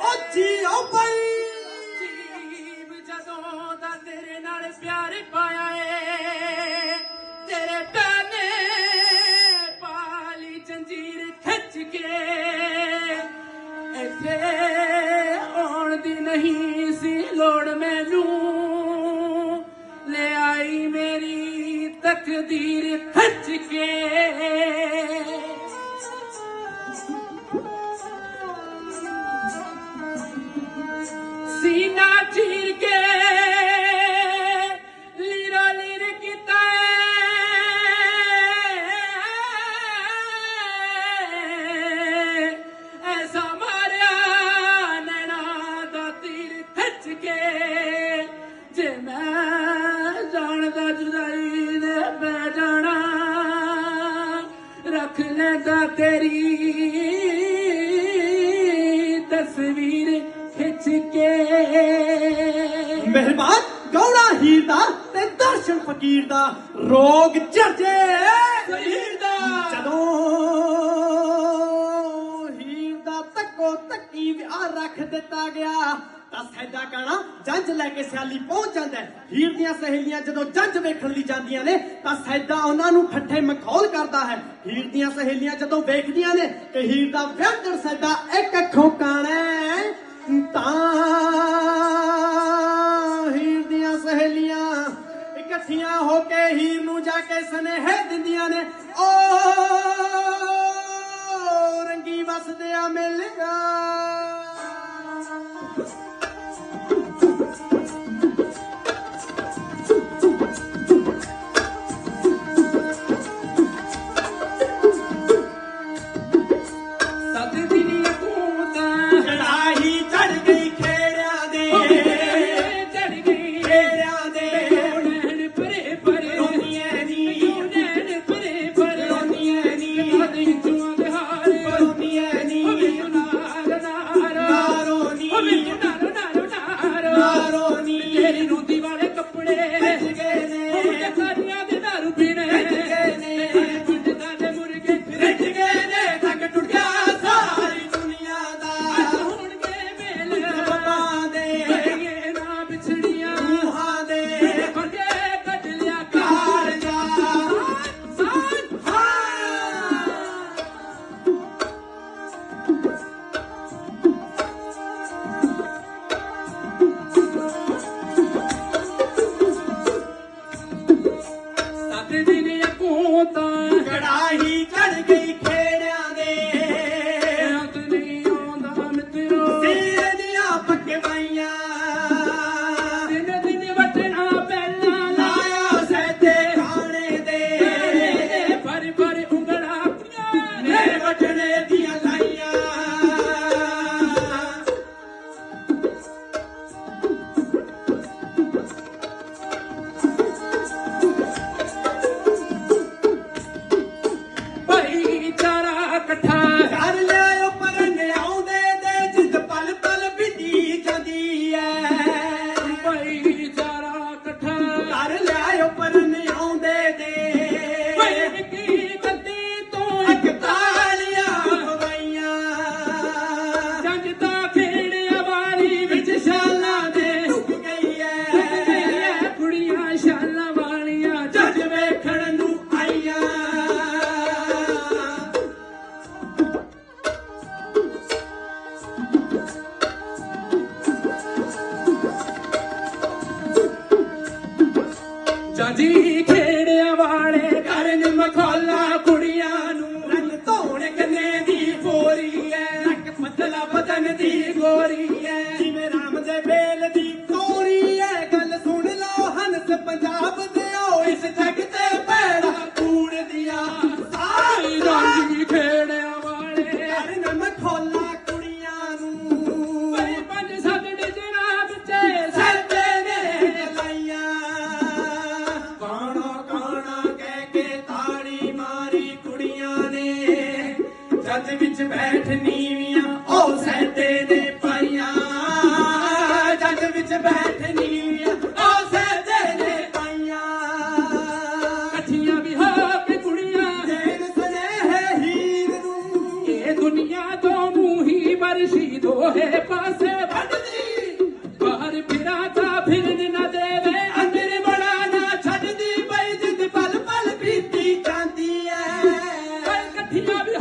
ਓ JIO ਭਾਈ। ਜੀਵ ਜਦੋਂ ਦਾ ਤੇਰੇ ਨਾਲ ਪਿਆਰ ਪਾਇਆ ਏ, ਤੇਰੇ ਪੈਨੇ ਪਾਲੀ ਜੰਜੀਰ ਖਿੱਚ ਕੇ। ਇੱਥੇ ਆਉਣ ਦੀ ਨਹੀਂ ਸੀ ਲੋੜ ਮੈਨੂੰ ਲੈ ਆਈ ਮੇਰੀ ਤਕਦੀਰ ਖਿੱਚ ਕੇ। ਮੈਂ ਜਾਣਦਾ ਜੁਦਾਈ ਦੇ ਬੈ ਜਾਣਾ। ਰੱਖ ਲੈਂਦਾ ਤੇਰੀ ਤਸਵੀਰ ਖਿੱਚ ਕੇ। ਮਿਹਰਬਾਨ ਗੌੜਾ ਹੀਰ ਦਾ ਤੇ ਦਰਸ਼ਨ ਫਕੀਰ ਦਾ ਰੋਗ ਚਰਜੇ ਹੀਰ ਦਾ। ਜਦੋਂ ਹੀਰ ਦਾ ਤੱਕੋ ਤੱਕੀ ਵਿਆਹ ਰੱਖ ਦਿੱਤਾ ਗਿਆ ਤਾਂ ਸੈਦਾ ਕਹਣਾ ਜੰਜ ਲੈ ਕੇ ਸਿਆਲੀ ਪਹੁੰਚ ਜਾਂਦਾ ਹੀਰ ਦੀਆਂ ਸਹੇਲੀਆਂ ਜਦੋਂ ਜੰਜ ਵੇਖਣ ਲਈ ਜਾਂਦੀਆਂ ਨੇ, ਤਾਂ ਸੈਦਾ ਉਹਨਾਂ ਨੂੰ ਠੱਠੇ ਮਖੌਲ ਕਰਦਾ ਹੈ। ਹੀਰ ਦੀਆਂ ਸਹੇਲੀਆਂ ਜਦੋਂ ਵੇਖਦੀਆਂ ਨੇ ਕਿ ਹੀਰ ਦਾ ਵਿਆਹ ਸੈਦਾ ਇੱਕ ਅੱਖੋਂ ਕਾਣਾ ਤਾਂ ਹੀਰ ਦੀਆਂ ਸਹੇਲੀਆਂ ਇਕੱਠੀਆਂ ਹੋ ਕੇ ਹੀਰ ਨੂੰ ਜਾ ਕੇ ਸਨੇਹ ਦਿੰਦੀਆਂ ਨੇ। ਕਰਨ ਮਖੌਲਾ ਦੋਹੇ ਪਾਸੇ ਵੱਢਦੀ। ਬਾਹਰ ਫਿਰਾਂ ਤਾਂ ਫਿਰਨ ਨਾ ਦੇਵੇ। ਅੰਦਰ ਬੜਾ ਨਾ ਛੱਡਦੀ। ਬਈ ਜਿੱਦ ਪਲ ਪਲ ਬੀਤੀ ਜਾਂਦੀ ਐ। ਭਾਈ ਇਕੱਠੀਆਂ ਵੀ